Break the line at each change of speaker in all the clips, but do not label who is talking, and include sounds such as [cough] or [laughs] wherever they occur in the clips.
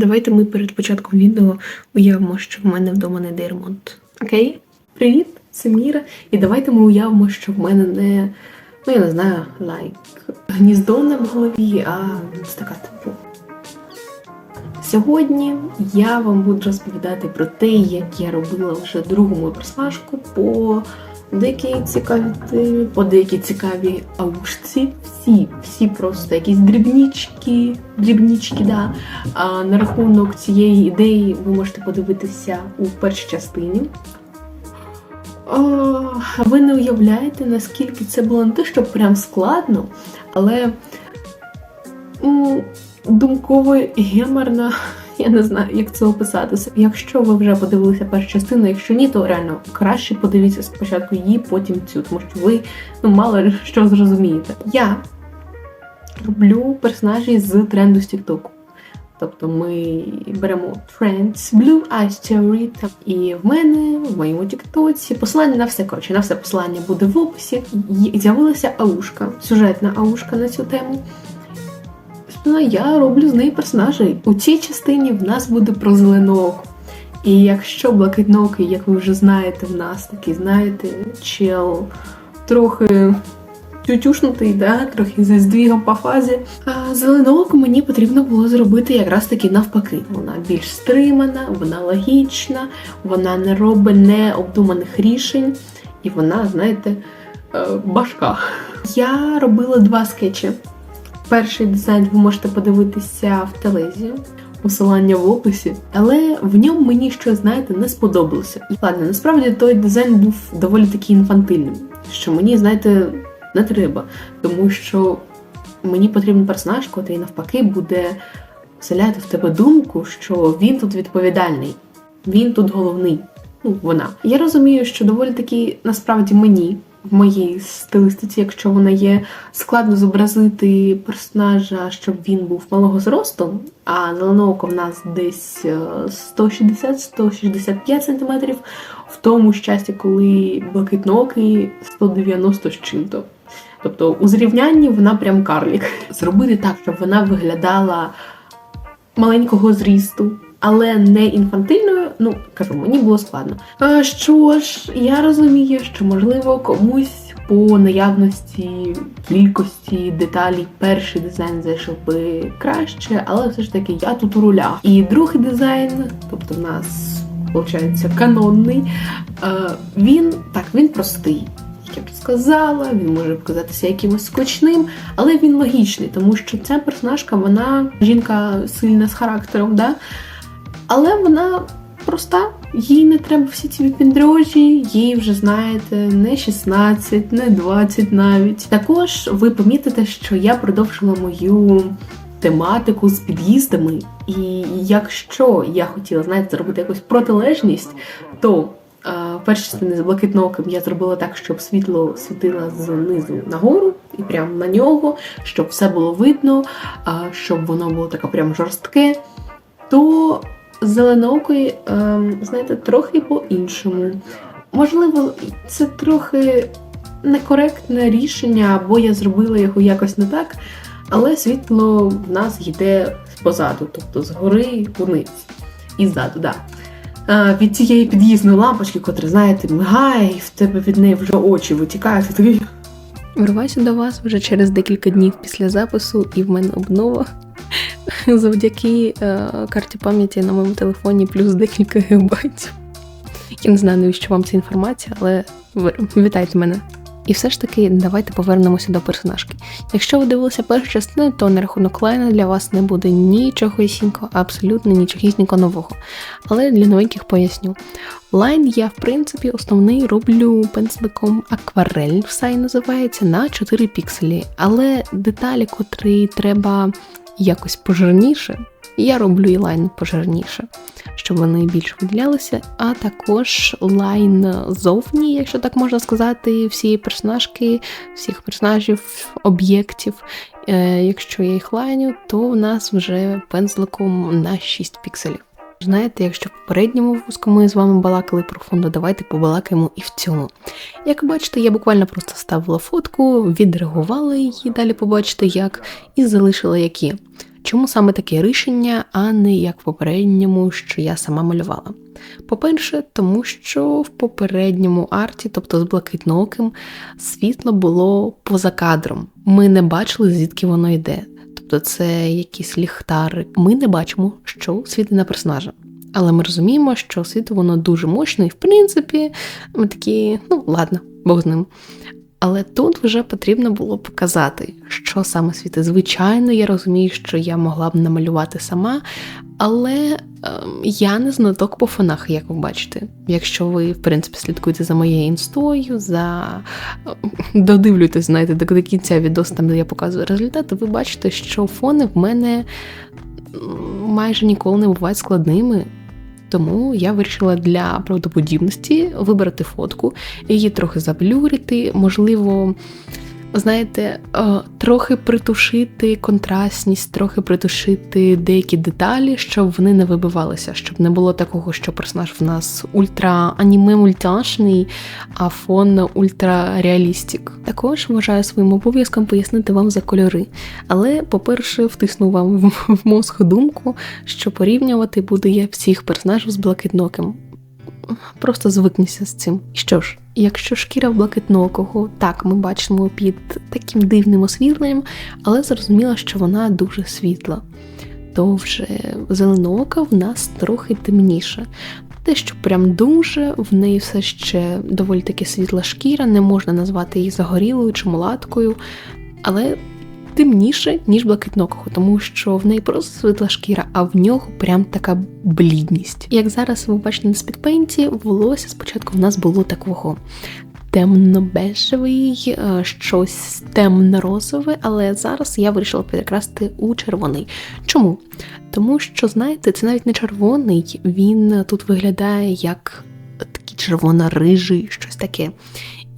Давайте ми перед початком відео уявимо, що в мене вдома не йде ремонт. Окей? Привіт, це Міра. І давайте ми уявимо, що в мене не, ну я не знаю, лайк гніздо на голові, а така типу. Сьогодні я вам буду розповідати про те, як я робила вже другу мою персонажку по деякій цікаві темі, по деякій цікавій аушці. Всі, всі просто якісь дрібнічки, дрібнічки, да. А на рахунок цієї ідеї ви можете подивитися у першій частині. О, ви не уявляєте, наскільки це було не те, що прям складно, але м, думково геморно, я не знаю, як це описати. Якщо ви вже подивилися першу частину, якщо ні, то реально краще подивіться спочатку її, потім цю, тому що ви ну, мало що зрозумієте. Я роблю персонажі з тренду з Тіктоку. Тобто ми беремо Trends, Blue Eye Theory, і в мене, в моєму тіктоці, посилання на все, коротше, на все посилання буде в описі. З'явилася аушка, сюжетна аушка на цю тему. Ну, я роблю з неї персонажей. У цій частині в нас буде про зеленооку. І якщо блакитноокий, як ви вже знаєте, в нас такий, знаєте, чел трохи тютюшнутий, да, трохи зі здвігом по фазі. А зеленооку мені потрібно було зробити якраз таки навпаки. Вона більш стримана, вона логічна, вона не робить необдуманих рішень, і вона, знаєте, е, башка. Я робила два скетчі. Перший дизайн ви можете подивитися в телезі, посилання в описі, але в ньому мені щось, знаєте, не сподобалося. Ладно, насправді той дизайн був доволі таки інфантильним, що мені, знаєте, не треба, тому що мені потрібен персонаж, який навпаки буде вселяти в тебе думку, що він тут відповідальний, він тут головний. Ну, вона. Я розумію, що доволі таки насправді мені, в моїй стилістиці, якщо вона є, складно зобразити персонажа, щоб він був малого зросту, а зеленооко в нас десь е, 160-165 см, в тому щасті, коли блакитноокий 190 з чим-то. Тобто у зрівнянні вона прям карлік. Зробити так, щоб вона виглядала маленького зрісту, але не інфантильною, ну кажу, мені було складно. А що ж, я розумію, що можливо комусь по наявності кількості деталей перший дизайн зайшов би краще, але все ж таки я тут у рулях. І другий дизайн, тобто в нас виходить канонний, е, він так, він простий. Я вже сказала, він може показатися якимось скучним, але він логічний, тому що ця персонажка, вона жінка сильна з характером, да? але вона проста, їй не треба всі ці відпіндрежі, їй вже знаєте, не 16, не 20 навіть. Також ви помітите, що я продовжила мою тематику з під'їздами, і якщо я хотіла, знаєте, зробити якусь протилежність, то е, в першій частині з блакитнооким я зробила так, щоб світло світило знизу нагору і прямо на нього, щоб все було видно, щоб воно було таке прям жорстке. То зеленоокої, ем, знаєте, трохи по-іншому. Можливо, це трохи некоректне рішення, або я зробила його якось не так, але світло в нас йде позаду, тобто згори вниз. І ззаду, да. Е, від цієї під'їзної лампочки, котра, знаєте, мигає, і в тебе від неї вже очі витікають, і.
Вриваюся до вас вже через декілька днів після запису, і в мене обнова [laughs] завдяки е, карті пам'яті на моєму телефоні плюс декілька гігабайтів. Я не знаю, навіщо вам ця інформація, але вітайте мене. І все ж таки, давайте повернемося до персонажки. Якщо ви дивилися першу частину, то на рахунок лайна для вас не буде нічогісінько, абсолютно нічогісінько нового. Але для новеньких поясню. Лайн я, в принципі, основний роблю пензликом акварель, все і називається, на 4 пікселі. Але деталі, котрі треба якось пожирніше, я роблю і лайн пожирніше, щоб вони більш виділялися. А також лайн зовні, якщо так можна сказати, всієї персонажки, всіх персонажів, об'єктів. Е, Якщо я їх лайню, то в нас вже пензликом на 6 пікселів. Знаєте, якщо в попередньому випуску ми з вами балакали про фонду, давайте побалакаємо і в цьому. Як бачите, я буквально просто ставила фотку, відреагувала її, далі побачите як, і залишила які. Чому саме таке рішення, а не як в попередньому, що я сама малювала? По-перше, тому що в попередньому арті, тобто з блакитнооким, світло було поза кадром. Ми не бачили, звідки воно йде. Тобто це якісь ліхтари. Ми не бачимо, що світить на персонажа. Але ми розуміємо, що світло воно дуже мощне, і в принципі, ми такі, ну ладно, Бог з ним. Але тут вже потрібно було показати, що саме світить. Звичайно, я розумію, що я могла б намалювати сама, але я не знаток по фонах, як ви бачите. Якщо ви, в принципі, слідкуєте за моєю інстою, за ем, додивлюєтесь, знаєте, до кінця відос, там де я показую результати, ви бачите, що фони в мене майже ніколи не бувають складними. Тому я вирішила для правдоподібності вибрати фотку, її трохи заблюрити, можливо, знаєте, трохи притушити контрастність, трохи притушити деякі деталі, щоб вони не вибивалися, щоб не було такого, що персонаж в нас ультра аніме мультяшний, а фон ультра реалістик. Також вважаю своїм обов'язком пояснити вам за кольори. Але, по-перше, втисну вам в- мозг думку, що порівнювати буду я всіх персонажів з блакитноким. Просто звикнися з цим. Що ж, якщо шкіра блакитнокого, так ми бачимо під таким дивним освітленням, але зрозуміло, що вона дуже світла. То вже зеленоока в нас трохи темніше. Те, що прям дуже, в неї все ще доволі таки світла шкіра, не можна назвати її загорілою чи мулаткою, але темніше, ніж блакитнокого, тому що в неї просто світла шкіра, а в нього прям така блідність. Як зараз ви бачите на спідпейнті, волосся спочатку в нас було такого. Темно-бежевий, е, щось темно-розове, але зараз я вирішила перекрасти у червоний. Чому? Тому що, знаєте, це навіть не червоний, він тут виглядає як такий червоно-рижий, щось таке.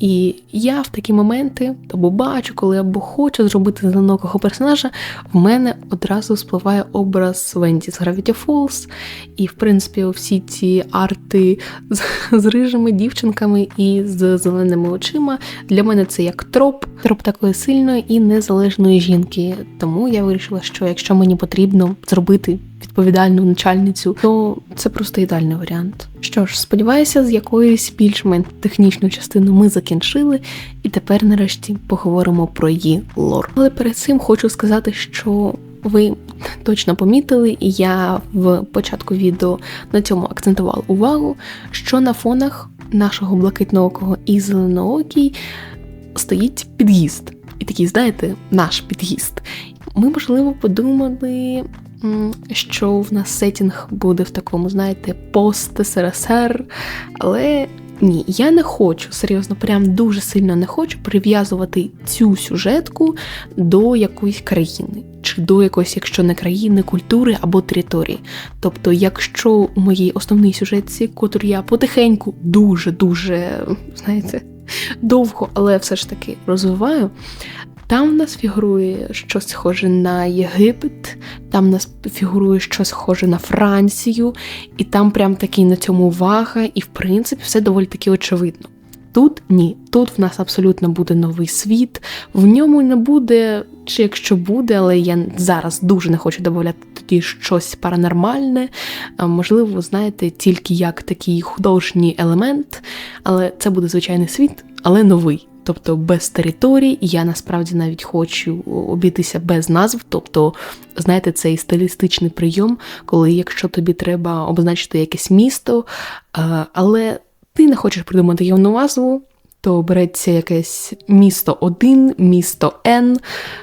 І я в такі моменти або бачу, коли або хочу зробити зеленокого персонажа, в мене одразу спливає образ Венді з Gravity Falls. І, в принципі, всі ці арти з, з рижими дівчинками і з зеленими очима для мене це як троп, троп такої сильної і незалежної жінки. Тому я вирішила, що якщо мені потрібно зробити відповідальну начальницю, то це просто ідеальний варіант. Що ж, сподіваюся, з якоюсь більш-менш технічну частину ми закінчили, і тепер нарешті поговоримо про її лор. Але перед цим хочу сказати, що ви точно помітили, і я в початку відео на цьому акцентувала увагу, що на фонах нашого блакитноокого і зеленоокій стоїть під'їзд. І такий, знаєте, наш під'їзд. Ми, можливо, подумали, що в нас сетінг буде в такому, знаєте, пост СРСР, але ні, я не хочу, серйозно, прям дуже сильно не хочу прив'язувати цю сюжетку до якоїсь країни, чи до якоїсь, якщо не країни, культури або території. Тобто, якщо у моїй основній сюжетці, котру я потихеньку дуже-дуже, знаєте, довго, але все ж таки розвиваю. Там в нас фігурує щось схоже на Єгипет, там в нас фігурує щось схоже на Францію, і там прям такий на цьому увага, і в принципі все доволі таки очевидно. Тут ні, тут в нас абсолютно буде новий світ, в ньому не буде, чи якщо буде, але я зараз дуже не хочу додати тоді щось паранормальне. Можливо, ви знаєте, тільки як такий художній елемент, але це буде звичайний світ, але новий. Тобто без територій, і я насправді навіть хочу обійтися без назв. Тобто, знаєте, цей стилістичний прийом, коли якщо тобі треба обозначити якесь місто, е, але ти не хочеш придумати його назву, то береться якесь місто 1, місто N,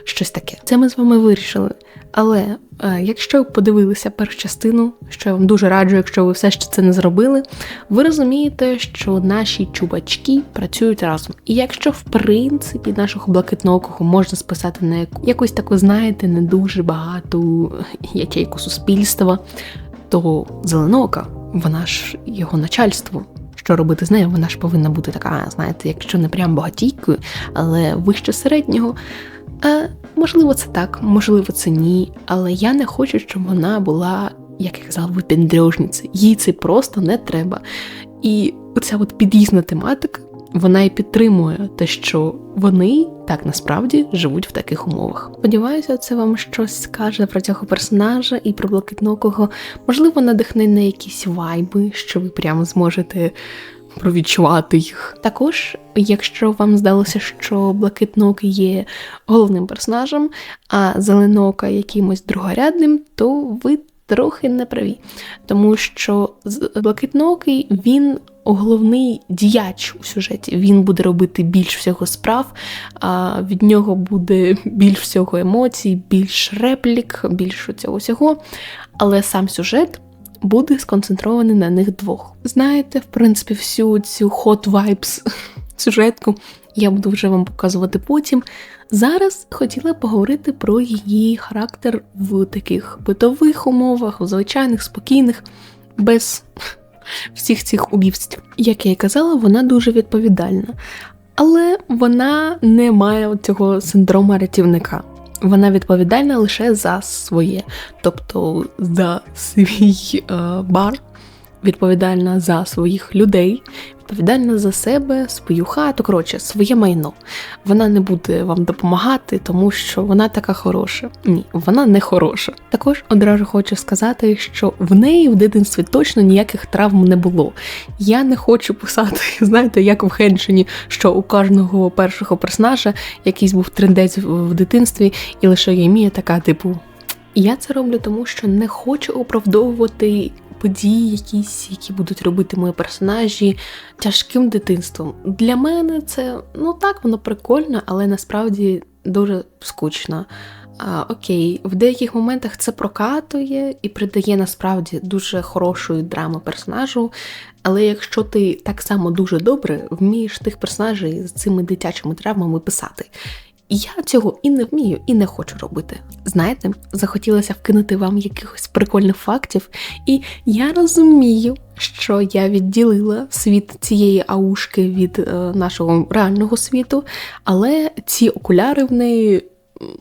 щось таке. Це ми з вами вирішили. Але е, якщо ви подивилися першу частину, що я вам дуже раджу, якщо ви все ще це не зробили, ви розумієте, що наші чубачки працюють разом. І якщо в принципі нашого блакитноокого можна списати на яку- якусь таку, знаєте, не дуже багату ячейку суспільства, то зеленока, вона ж його начальство. Що робити з нею? Вона ж повинна бути така, знаєте, якщо не прям багатійкою, але вище середнього. Е, можливо, це так, можливо, це ні. Але я не хочу, щоб вона була, як я казала, випендрежниця. Їй це просто не треба. І оця от під'їзна тематика, вона і підтримує те, що вони так насправді живуть в таких умовах. Сподіваюся, це вам щось скаже про цього персонажа і про блакитнокого. Можливо, надихне на якісь вайби, що ви прямо зможете провідчувати їх. Також, якщо вам здалося, що блакитнокий є головним персонажем, а зеленока якимось другорядним, то ви трохи не праві. Тому що з- блакитнокий він головний діяч у сюжеті. Він буде робити більш всього справ, а від нього буде більш всього емоцій, більш реплік, більш цього всього. Але сам сюжет буде сконцентрований на них двох. Знаєте, в принципі, всю цю hot vibes [laughs] сюжетку я буду вже вам показувати потім. Зараз хотіла поговорити про її характер в таких битових умовах, в звичайних, спокійних, без всіх цих убівств. Як я і казала, вона дуже відповідальна. Але вона не має цього синдрому рятівника. Вона відповідальна лише за своє, тобто за свій е, бар, відповідальна за своїх людей, відповідальна за себе, свою хату, коротше, своє майно. Вона не буде вам допомагати, тому що вона така хороша. Ні, вона не хороша. Також одразу хочу сказати, що в неї в дитинстві точно ніяких травм не було. Я не хочу писати, [laughs] знаєте, як в Хеншині, що у кожного першого персонажа якийсь був трендець в дитинстві, і лише Ємія така, типу. Я це роблю тому, що не хочу оправдовувати події, якісь, які будуть робити мої персонажі тяжким дитинством. Для мене це ну так, воно прикольно, але насправді дуже скучно. А, окей, в деяких моментах це прокатує і придає насправді дуже хорошої драми персонажу. Але якщо ти так само дуже добре вмієш тих персонажей з цими дитячими травмами писати. Я цього і не вмію, і не хочу робити. Знаєте, захотілося вкинути вам якихось прикольних фактів, і я розумію, що я відділила світ цієї аушки від е, нашого реального світу, але ці окуляри в неї.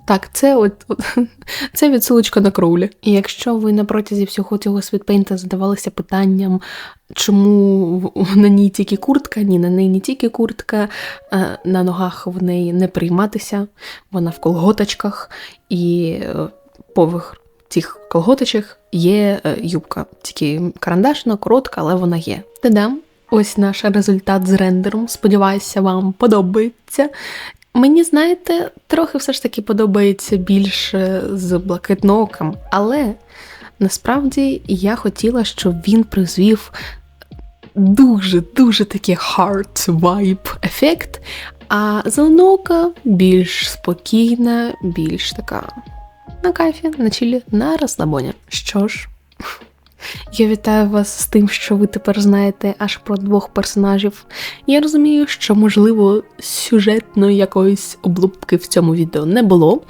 Так, це от, от [laughs] це відсилочка на кроулі. І якщо ви на протязі всього цього світпейнта задавалися питанням, чому на ній тільки куртка, ні, на неї не тільки куртка, е, на ногах в неї не прийматися, вона в колготочках, і е, поверх цих колготочок є е, юбка. Тільки карандашна, коротка, але вона є. Та-дам! Ось наш результат з рендером. Сподіваюся, вам подобається. Мені, знаєте, трохи все ж таки подобається більше з блакитноком, але насправді я хотіла, щоб він призвів дуже-дуже такий hard vibe ефект, а зеленока більш спокійна, більш така на кайфі, на чилі, на розслабоні. Що ж, я вітаю вас з тим, що ви тепер знаєте аж про двох персонажів. Я розумію, що, можливо, сюжетної якоїсь облупки в цьому відео не було.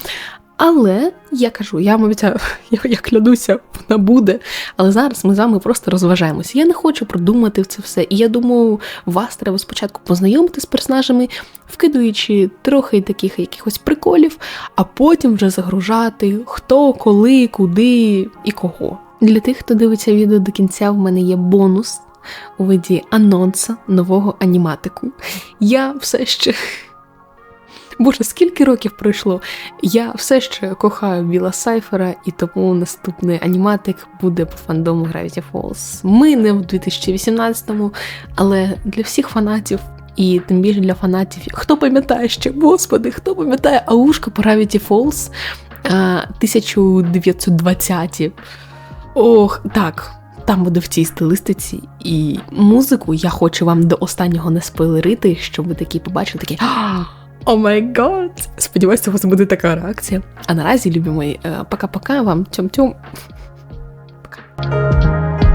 Але я кажу, я вам обіцяю, [laughs] я, я клянуся, вона буде. Але зараз ми з вами просто розважаємося. Я не хочу продумати це все. І я думаю, вас треба спочатку познайомити з персонажами, вкидуючи трохи таких якихось приколів, а потім вже загружати хто, коли, куди і кого. Для тих, хто дивиться відео до кінця, в мене є бонус у виді анонса нового аніматику. Я все ще. Боже, скільки років пройшло? Я все ще кохаю Біла Сайфера, і тому наступний аніматик буде по фандому Gravity Falls. Ми не в 2018-му, але для всіх фанатів. І тим більше для фанатів, хто пам'ятає ще, господи, хто пам'ятає Аушка по Gravity Falls 1920-ті. Ох, так, там буде в цій стилистиці. І музику я хочу вам до останнього не спойлерити, щоб ви такі побачили такі. О май гад! Сподіваюся, у вас буде така реакція. А наразі, любі мої, е, пока-пока вам тьом-тьом. Пока.